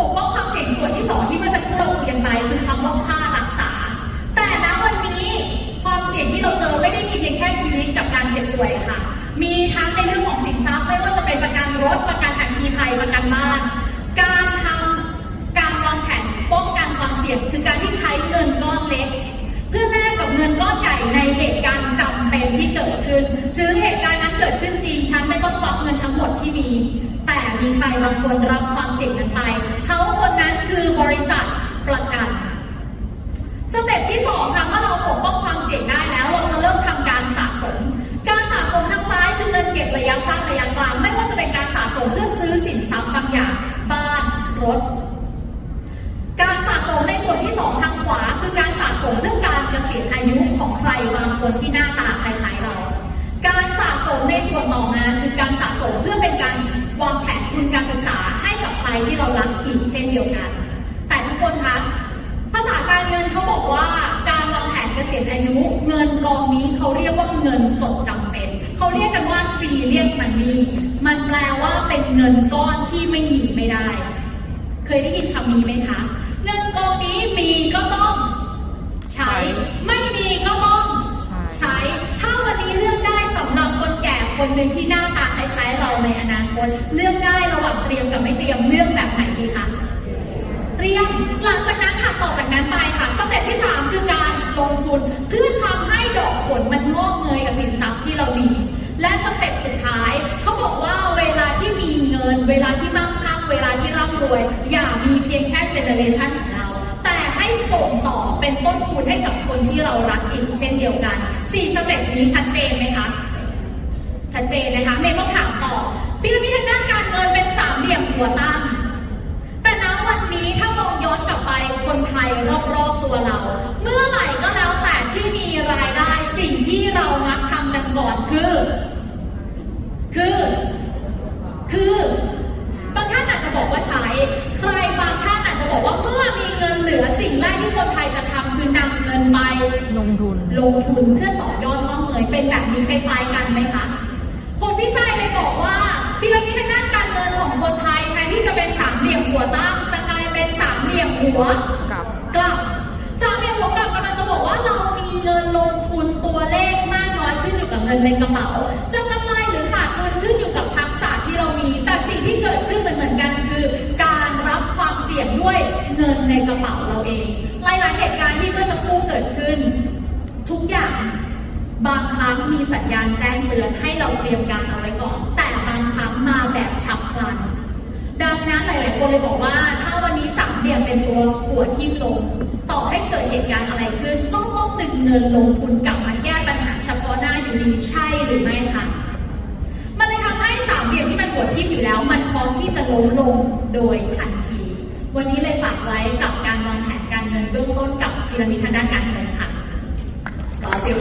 ปกป้องความเสี่ยงส่วนที่สองที่เมื่อสักครู่เราคุยกันไปคือคำว่าค่ารักษา แต่ณวันนี้ความเสี่ยงที่เราเจอไม่ได้มีเพียงแค่ชีวิตกับการเจ็บป่วยค่ะ มีทั้งในเรื่องของสินทรัพย์ไม่ว่าจะเป็นประกันรถประกัน แต่มีใครบางคนรับความเสี่ยงนั้นไป เขาคนนั้นคือบริษัทประกันสเต็ปที่สองค่ะเมื่อเราปกป้องความเสี่ยงได้แล้ว เราจะเริ่มทำการสะสม การสะสมทางซ้ายคือเงินเก็บระยะสั้นระยะกลางไม่ว่าจะเป็นการสะสมเพื่อซื้อสินทรัพย์บางอย่างบ้านรถ การสะสมในส่วนที่สองทางขวา คือการสะสมเรื่องการเกษียณอายุของใครบางคนที่หน้าตาคล้ายๆเรา การสะสมในส่วนต่อมาคือการสะสมเพื่อเป็นการ ที่เรารักอีกเช่นเดียวกัน แต่ทุกคนคะภาษาการเงินเขาบอกว่าการวางแผนเกษียณอายุ เงินกองนี้เขาเรียกว่าเงินสดจำเป็น เขาเรียกกันว่า serious money มันแปลว่าเป็นเงินก้อนที่ไม่มีไม่ได้ เคยได้ยินคำนี้ไหมคะ เงินกองนี้มีก็ต้องใช้ ไม่มีก็ต้องใช้ ถ้าวันนี้เลือกได้สำหรับคนแก่คนหนึ่งที่หน้าตาคล้ายๆเราในอนาคต เลือกได้ระหว่างเตรียมกับไม่เตรียมเลือกแบบไหนดีคะ เตรียม หลังจากนั้นค่ะต่อจากนั้นไปค่ะสเต็ปที่ 3 คือการลง ทุน เพื่อทำให้ดอกผลมันงอกเงยกับสินทรัพย์ที่เรามี และสเต็ปสุดท้ายเขาบอกว่าเวลาที่มีเงิน เวลาที่มั่งคั่งเวลาที่ร่ำรวย อย่ามีเพียงแค่เจเนอเรชันของเรา แต่ให้ส่งต่อเป็นต้นทุนให้กับคนที่เรารักอีกเช่นเดียวกันสี่สเต็ปนี้ชัดเจนไหมคะชัดเจนนะคะเมย์ต้องถามต่อพีระมิดทางด้านการเงินเป็นสามเหลี่ยมหัวตั้ง แต่ณวันนี้ถ้ามองย้อนกลับไปคนไทยรอบๆตัวเรา เมื่อไหร่ก็แล้วแต่ที่มีรายได้สิ่งที่เรามั กทำกันก่อนคือ คือ คือบางท่านอาจจะบอกว่าใช้ ใครบางท่านอาจจะบอกว่าเมื่อมีเงินเหลือสิ่งแรกที่คนไทยจะทำคือนำเงินไปลงทุน ลงทุนเพื่อต่อยอดงอกเงยเป็นแบบนี้คล้ายๆกันไหมคะผลวิจัยเลยบอกว่าพีระมิดทางด้านการเงินของคนไทยแทนที่จะเป็นสามเหลี่ยมหัวตั้งจะกลายเป็นสามเหลี่ยมหัวกลับกลับสามเหลี่ยมหัวกลับกำลังจะบอกว่าเรามีเงินลงทุนตัวเลขมากน้อยขึ้นอยู่กับเงินในกระเป๋า จะกำไรหรือขาดทุนขึ้นอยู่กับทักษะที่เรามี แต่สิ่งที่เกิดขึ้นเหมือนเหมือนกันคือ การรับความเสี่ยงด้วยเงินในกระเป๋าเราเอง หลายๆเหตุการณ์ที่เมื่อสักครู่เกิดขึ้น ทุกอย่างบางครั้งมีสัญญาณแจ้งเตือนให้เราเตรียมการเอาไว้ก่อน แต่บางครั้งมาแบบฉับพลัน ดังนั้นหลาย ๆ คนเลยบอกว่า ถ้าวันนี้สามเหลี่ยมเป็นตัวหัวทิ่มลง ต่อให้เกิดเหตุการณ์อะไรขึ้นก็ต้องดึงเงินลงทุนกลับมา อยู่ดีใช่หรือไม่คะมันเลยทำให้สามเหลี่ยมที่มันหัวทิ่มอยู่แล้ว มันพร้อมที่จะล้มลงโดยทันที วันนี้เลยฝากไว้กับการวางแผนการเงินเบื้องต้นกับพีระมิดทางด้านการเงินค่ะขอเสียง